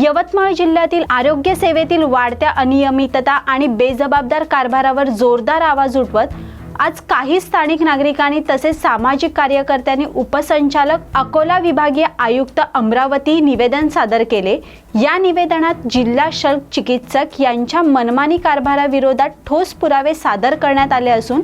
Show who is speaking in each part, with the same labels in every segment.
Speaker 1: यवतमाळ जिल्ह्यातील आरोग्य सेवेतील वाढत्या अनियमितता आणि बेजबाबदार कारभारावर जोरदार आवाज उठवत आज काही स्थानिक नागरिकांनी तसेच सामाजिक कार्यकर्त्यांनी उपसंचालक अकोला विभागीय आयुक्त अमरावती निवेदन सादर केले. या निवेदनात जिल्हा शल्क चिकित्सक यांच्या मनमानी कारभाराविरोधात ठोस पुरावे सादर करण्यात आले असून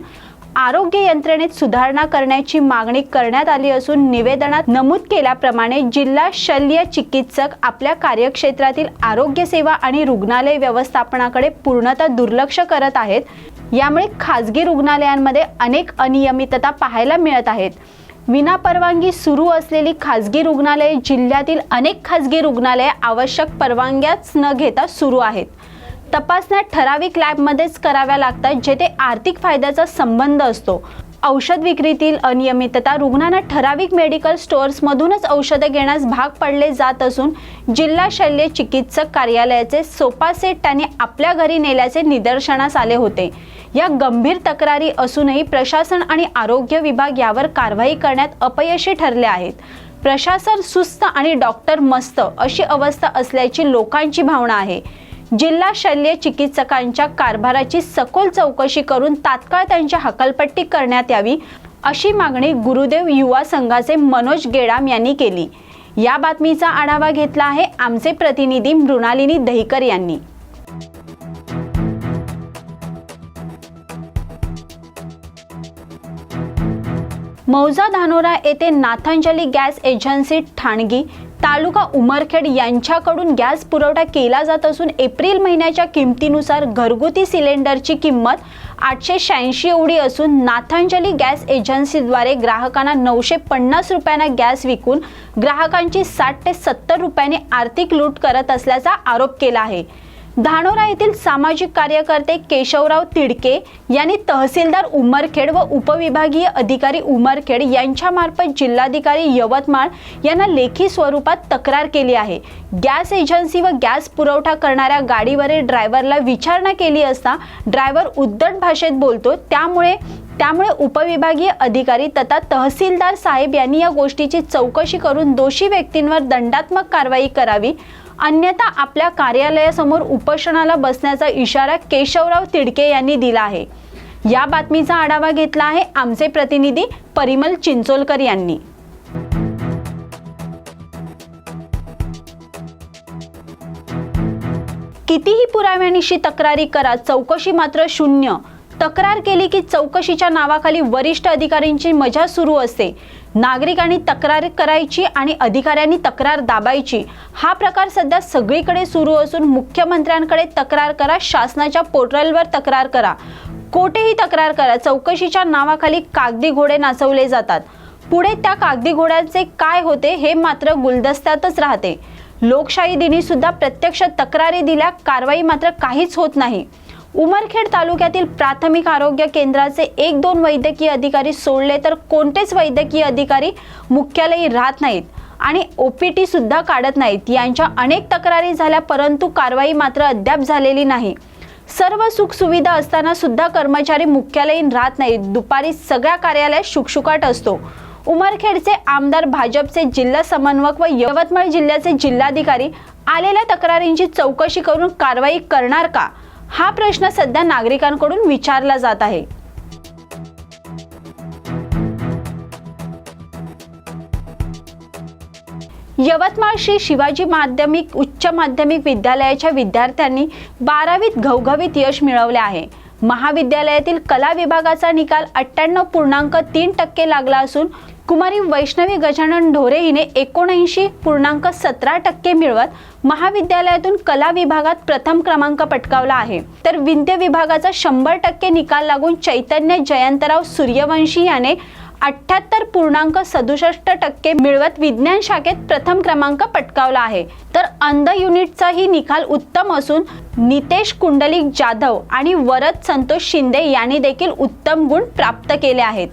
Speaker 1: आरोग्य यंत्रणेत सुधारणा करण्याची मागणी करण्यात आली असून निवेदनात नमूद केल्याप्रमाणे जिल्हा शल्य चिकित्सक आपल्या कार्यक्षेत्रातील आरोग्य सेवा आणि रुग्णालय व्यवस्थापनाकडे पूर्णतः दुर्लक्ष करत आहेत. यामुळे खाजगी रुग्णालयांमध्ये अनेक अनियमितता पाहायला मिळत आहेत. विनापरवानगी सुरू असलेली खाजगी रुग्णालये जिल्ह्यातील अनेक खाजगी रुग्णालये आवश्यक परवानग्याच न घेता सुरू आहेत. तपासण्या ठराविक लॅबमध्येच कराव्या लागतात जेथे आर्थिक फायद्याचा संबंध असतो. औषध विक्रीतील अनियमितता रुग्णांना ठराविक मेडिकल स्टोअर्समधूनच औषधे घेण्यास भाग पडले जात असून जिल्हा शल्य चिकित्सक कार्यालयाचे सोपा सेट त्याने आपल्या घरी नेल्याचे निदर्शनास आले होते. या गंभीर तक्रारी असूनही प्रशासन आणि आरोग्य विभाग यावर कारवाई करण्यात अपयशी ठरले आहेत. प्रशासन सुस्त आणि डॉक्टर मस्त अशी अवस्था असल्याची लोकांची भावना आहे. जिल्हा शल्य चिकित्सकांच्या कारभाराची सखोल चौकशी करून तात्काळ त्यांची हकालपट्टी करण्यात यावी अशी मागणी गुरुदेव युवा संघाचे मनोज गेडाम यांनी केली. या बातमीचा आढावा घेतला आहे आमचे प्रतिनिधी मृणालिनी दहिकर यांनी. मौजा धानोरा येथे नाथांजली गॅस एजन्सी ठाणगी तालुका उमरखेड यांच्याकडून गॅस पुरवठा केला जात असून एप्रिल महिन्याच्या किमतीनुसार घरगुती सिलेंडरची किंमत आठशे शहाऐंशी एवढी असून नाथांजली गॅस एजन्सीद्वारे ग्राहकांना नऊशे पन्नास रुपयांना गॅस विकून ग्राहकांची साठ ते सत्तर रुपयांनी आर्थिक लूट करत असल्याचा आरोप केला आहे. धानोरा येथील सामाजिक कार्यकर्ते केशवराव तिडके यांनी तहसीलदार उमरखेड व उपविभागीय अधिकारी उमरखेड यांच्यामार्फत जिल्हाधिकारी यवतमाळ यांना लेखी स्वरूपात तक्रार केली आहे. गॅस एजन्सी व गॅस पुरवठा करणाऱ्या गाडीवरील ड्रायव्हरला विचारणा केली असता ड्रायव्हर उद्धट भाषेत बोलतो. त्यामुळे त्यामुळे उपविभागीय अधिकारी तथा तहसीलदार साहेब यांनी या गोष्टीची चौकशी करून दोषी व्यक्तींवर दंडात्मक कारवाई करावी. अन्यथा आपल्या कार्यालयासमोर उपोषणाला बसण्याचा इशारा केशवराव तिडके यांनी दिला आहे. या बातमीचा आढावा घेतला आहे आमचे प्रतिनिधी परिमल चिंचोलकर यांनी. कितीही पुराव्यानिशी तक्रारी करा चौकशी मात्र शून्य. तक्रार केली की चौकशीच्या नावाखाली वरिष्ठ अधिकाऱ्यांची मजा सुरू असते. नागरिकांनी तक्रार करायची आणि अधिकाऱ्यांनी तक्रार दाबायची. हा प्रकार सध्या सगळीकडे सुरू असून मुख्यमंत्र्यांकडे तक्रार करा शासनाच्या पोर्टलवर तक्रार करा. कोठेही तक्रार करा चौकशीच्या नावाखाली कागदी घोडे नाचवले जातात. पुढे त्या कागदी घोड्यांचे काय होते हे मात्र गुलदस्त्यातच राहते. लोकशाही दिनी सुद्धा प्रत्यक्ष तक्रारी दिल्या कारवाई मात्र काहीच होत नाही. उमरखेड तालुक्यातील प्राथमिक आरोग्य केंद्राचे एक दोन वैद्यकीय अधिकारी सोडले तर कोणतेच वैद्यकीय अधिकारी मुख्यालयी राहत नाहीत आणि ओ पी टी सुद्धा काढत नाहीत. यांच्या अनेक तक्रारी झाल्या परंतु कारवाई मात्र अद्याप झालेली नाही. सर्व सुखसुविधा असताना सुद्धा कर्मचारी मुख्यालयीन राहत नाहीत. दुपारी सगळ्या कार्यालयात शुकशुकाट असतो. उमरखेडचे आमदार भाजपचे जिल्हा समन्वयक व यवतमाळ जिल्ह्याचे जिल्हाधिकारी आलेल्या तक्रारींची चौकशी करून कारवाई करणार का? हा प्रश्न सध्या नागरिकांकडून विचारला जात आहे. यवतमाळ श्री शिवाजी माध्यमिक उच्च माध्यमिक विद्यालयाच्या विद्यार्थ्यांनी बारावीत घवघवीत यश मिळवले आहे. महाविद्यालयातील कला विभागाचा निकाल अठ्ठ्याण्णव पूर्णांक तीन टक्के लागला असून कुमारी वैष्णवी गजानन ढोरे हिने एकोणऐंशी पूर्णांक सतरा टक्के मिळवत महाविद्यालयातून कला विभागात प्रथम क्रमांक पटकावला आहे. तर विद्य विभागाचा शंभर टक्के निकाल लागून चैतन्य जयंतराव सूर्यवंशी याने अठ्याहत्तर पूर्णांक सदुसष्ट टक्के मिळवत विज्ञान शाखेत प्रथम क्रमांक पटकावला आहे. तर अंध युनिटचाही निकाल उत्तम असून नितेश कुंडलिक जाधव आणि वरद संतोष शिंदे यांनी देखील उत्तम गुण प्राप्त केले आहेत.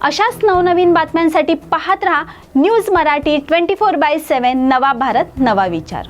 Speaker 1: अशाच नवनवीन बातम्यांसाठी पाहत रहा news Marathi twenty four by seven नवा भारत नवा विचार.